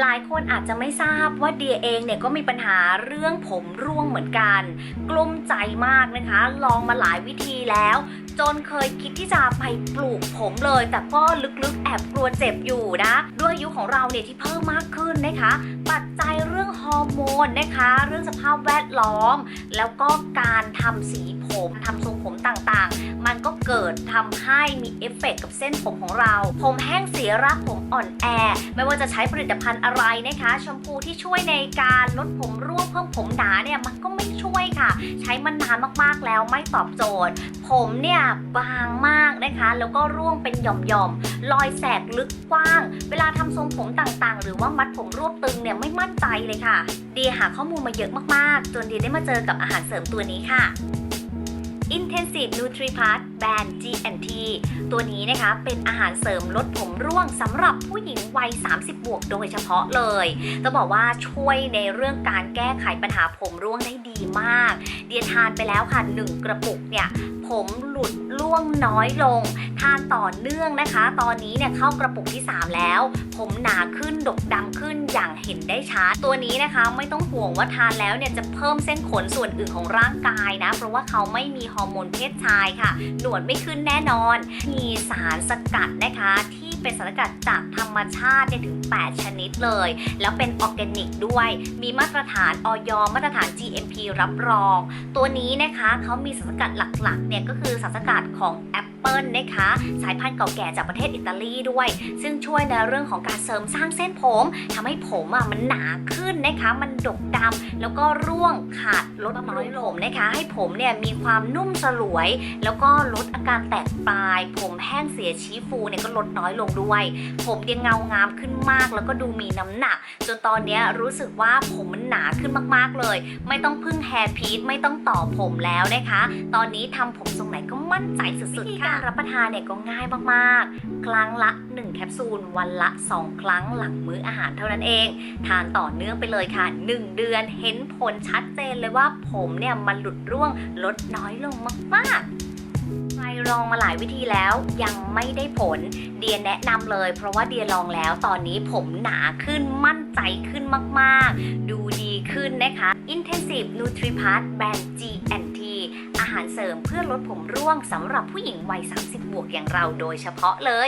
หลายคนอาจจะไม่ทราบว่าเดียเองเนี่ยก็มีปัญหาเรื่องผมร่วงเหมือนกัน กลุ้มใจมากนะคะ ลองมาหลายวิธีแล้ว จนเคยคิดที่จะไปปลูกผมเลย แต่ก็ลึกๆแอบกลัวเจ็บอยู่นะ ด้วยอายุของเราเนี่ยที่เพิ่มมากขึ้นนะคะ ปัจจัยเรื่องฮอร์โมนนะคะ เรื่องสภาพแวดล้อม แล้วก็การทำสีผมทำทรง ดทำให้มีเอฟเฟกต์กับเส้นผมของเรา ผมแห้งเสียรากผมอ่อนแอ ไม่ว่าจะใช้ผลิตภัณฑ์อะไรนะคะแชมพูที่ช่วยในการลดผมร่วงเพิ่มผมหนาเนี่ยมันก็ไม่ช่วยค่ะ ใช้มันนานมากๆแล้วไม่ตอบโจทย์ ผมเนี่ยบางมากนะคะ แล้วก็ร่วงเป็นหย่อมๆรอยแสกลึกกว้าง เวลาทำทรงผมต่างๆ หรือว่ามัดผมรวบตึงเนี่ยไม่มั่นใจเลยค่ะเดียหาข้อมูลมาเยอะมากๆ จนเดียได้มาเจอกับอาหารเสริมตัวนี้ค่ะ Intensive Nutri Plus Band G&T ตัวนี้นะคะเป็นอาหารเสริมลดผมร่วงสำหรับผู้หญิงวัย 30 บวกโดยเฉพาะเลยจะบอกว่าช่วยในเรื่องการแก้ไขปัญหาผมร่วงได้ดีมาก เดียทานไปแล้วค่ะ 1 กระปุกเนี่ย ผมหลุดร่วงน้อยลง ทานต่อเนื่องนะคะ ตอนนี้เนี่ยเข้ากระปุกที่ 3 แล้ว ผมหนาขึ้นดกดำขึ้นอย่างเห็นได้ชัดตัวนี้นะคะ ไม่ต้องห่วงว่าทานแล้วเนี่ยจะเพิ่มเส้นขนส่วนอื่นของร่างกายนะ เพราะว่าเขาไม่มีฮอร์โมนเพศชายค่ะ หนวดไม่ขึ้นแน่นอน มีสารสกัดนะคะที่เป็นสารสกัดจากธรรมชาติถึง 8 ชนิดเลย แล้วเป็นออร์แกนิกด้วย มีมาตรฐานออยมาตรฐาน GMP รับรอง ตัวนี้นะคะเขามีสารสกัดหลักๆเนี่ยก็คือสารสกัดของแอป เปิลนะคะ สายพันธุ์เก่าแก่จากประเทศอิตาลีด้วย ซึ่งช่วยในเรื่องของการเสริมสร้างเส้นผมทำให้ผมอะมันหนาขึ้นนะคะ มันดกดำแล้วก็ร่วงขาดลดน้อยลงนะคะ ให้ผมเนี่ยมีความนุ่มสลวย แล้วก็ลดอาการแตกปลาย ผมแห้งเสียชี้ฟูเนี่ยก็ลดน้อยลงด้วย ผมยังเงางามขึ้นมาก แล้วก็ดูมีน้ำหนัก จนตอนนี้รู้สึกว่าผมมันหนาขึ้นมากๆเลย ไม่ต้องพึ่งแฮร์พีทไม่ต้องต่อผมแล้วนะคะ ตอนนี้ทำผมทรงไหนก็มั่นใจสุดๆค่ะการรับประทานเนี่ยก็ง่ายมากๆ ครั้งละ 1 แคปซูล วันละ 2 ครั้งหลังมื้ออาหารเท่านั้นเอง ทานต่อเนื่องไปเลยค่ะ 1 เดือนเห็นผลชัดเจนเลยว่าผมเนี่ยมันหลุดร่วงลดน้อยลงมากๆใครลองมาหลายวิธีแล้วยังไม่ได้ผล เดียแนะนำเลย เพราะว่าเดียลองแล้วตอนนี้ผมหนาขึ้นมั่นใจขึ้นมาก ๆ ดูดีขึ้นนะคะ Intensive Nutri Plus Band G&T อา หารเสริมเพื่อลดผมร่วงสำหรับผู้หญิงวัย 30 บวกอย่างเราโดยเฉพาะเลย